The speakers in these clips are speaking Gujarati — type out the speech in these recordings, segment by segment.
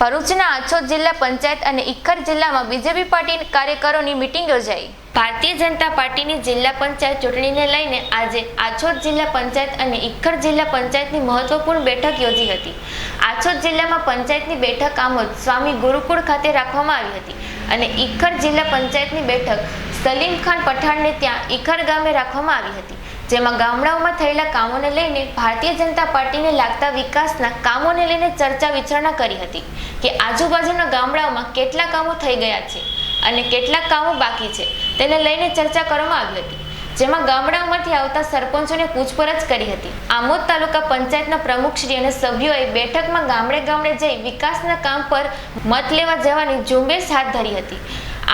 ભરૂચના આછોદ જિલ્લા પંચાયત અને ઇખર જિલ્લામાં બીજેપી પાર્ટી કાર્યકરોની મિટિંગ યોજાઈ. ભારતીય જનતા પાર્ટીની જિલ્લા પંચાયત ચૂંટણીને લઈને આજે આછોદ જિલ્લા પંચાયત અને ઇખર જિલ્લા પંચાયતની મહત્વપૂર્ણ બેઠક યોજી હતી. આછોદ જિલ્લામાં પંચાયતની બેઠક આમોદ સ્વામી ગુરુકુળ ખાતે રાખવામાં આવી હતી અને ઇખર જિલ્લા પંચાયતની બેઠક સલીમ ખાન પઠાણને ત્યાં ઇખર ગામે રાખવામાં આવી હતી. જેમાં ગામડાઓમાં થયેલા કામોને લઈને ભારતીય જનતા પાર્ટીને લાગતા વિકાસના કામોને લઈને ચર્ચા વિચારણા કરી હતી કે આજુબાજુના ગામડાઓમાં કેટલા કામો થઈ ગયા છે અને કેટલાક કામો બાકી છે તેને લઈને ચર્ચા કરવામાં આવી હતી. જેમાં ગામડાઓમાંથી આવતા સરપંચોને પૂછપરછ કરી હતી. આમોદ તાલુકા પંચાયતના પ્રમુખશ્રી અને સભ્યોએ બેઠકમાં ગામડે ગામડે જઈ વિકાસના કામ પર મત લેવા જવાની ઝુંબેશ હાથ ધરી હતી.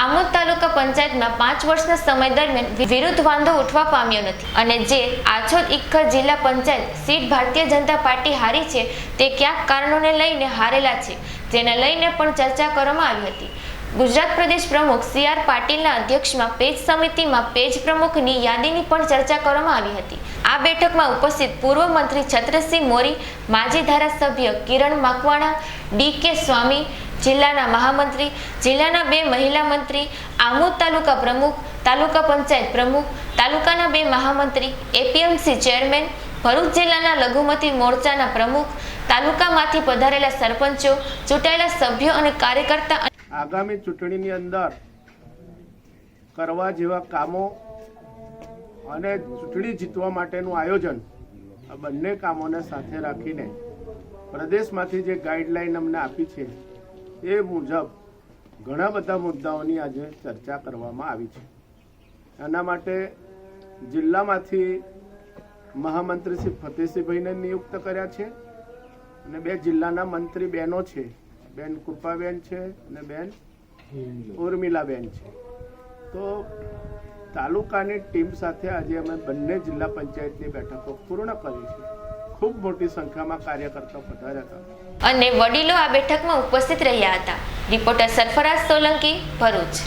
આમોદ તાલુકા પંચાયતમાં પાંચ વર્ષના સમય દરમિયાન વિરુદ્ધ વાંધો ઉઠવા પામ્યો નથી. અને જે આછોદ ઇખર જિલ્લા પંચાયત સીટ ભારતીય જનતા પાર્ટી હારી છે, તે ક્યાંક કારણોને લઈને હારેલા છે, જેને લઈને પણ ચર્ચા કરવામાં આવી હતી. ગુજરાત પ્રદેશ પ્રમુખ સી આર પાટીલના અધ્યક્ષમાં પેજ સમિતિમાં પેજ પ્રમુખની યાદીની પણ ચર્ચા કરવામાં આવી હતી. આ બેઠકમાં ઉપસ્થિત પૂર્વ મંત્રી છત્રસિંહ મોરી, માજી ધારાસભ્ય કિરણ માકવાણા, ડી કે સ્વામી જિલ્લાના મહામંત્રી, જિલ્લાના બે મહિલા મંત્રી, આમોદ તાલુકા પ્રમુખ, તાલુકા પંચાયત પ્રમુખ, તાલુકાના બે મહામંત્રી, એપીએમસી ચેરમેન, ભરૂચ જિલ્લાના લઘુમતી મોરચાના પ્રમુખ, તાલુકામાંથી પધારેલા સરપંચો, ચૂંટાયેલા સભ્યો અને કાર્યકર્તા આગામી ચૂંટણીની અંદર કરવા જેવા કામો અને ચૂંટણી જીતવા માટેનું આયોજન આ બંને કામોને સાથે રાખીને પ્રદેશમાંથી જે ગાઈડલાઈન અમને આપી છે એ મુજબ ઘણા બધા મુદ્દાઓની આજે ચર્ચા કરવામાં આવી છે. એના માટે જિલ્લામાંથી મહામંત્રી શ્રી ફતેહસિંહભાઈને નિયુક્ત કર્યા છે અને બે જિલ્લાના મંત્રી બહેનો છે. બેન કૃપાબેન છે અને બેન ઉર્મિલાબેન છે. તો તાલુકાની ટીમ સાથે આજે અમે બંને જિલ્લા પંચાયતની બેઠકો પૂર્ણ કરી છે. ખૂબ મોટી સંખ્યામાં કાર્યકર્તાઓ પધાર્યા હતા. અને વડીલો આ બેઠકમાં ઉપસ્થિત રહ્યા હતા. રિપોર્ટર સરફરાજ સોલંકી, ભરૂચ.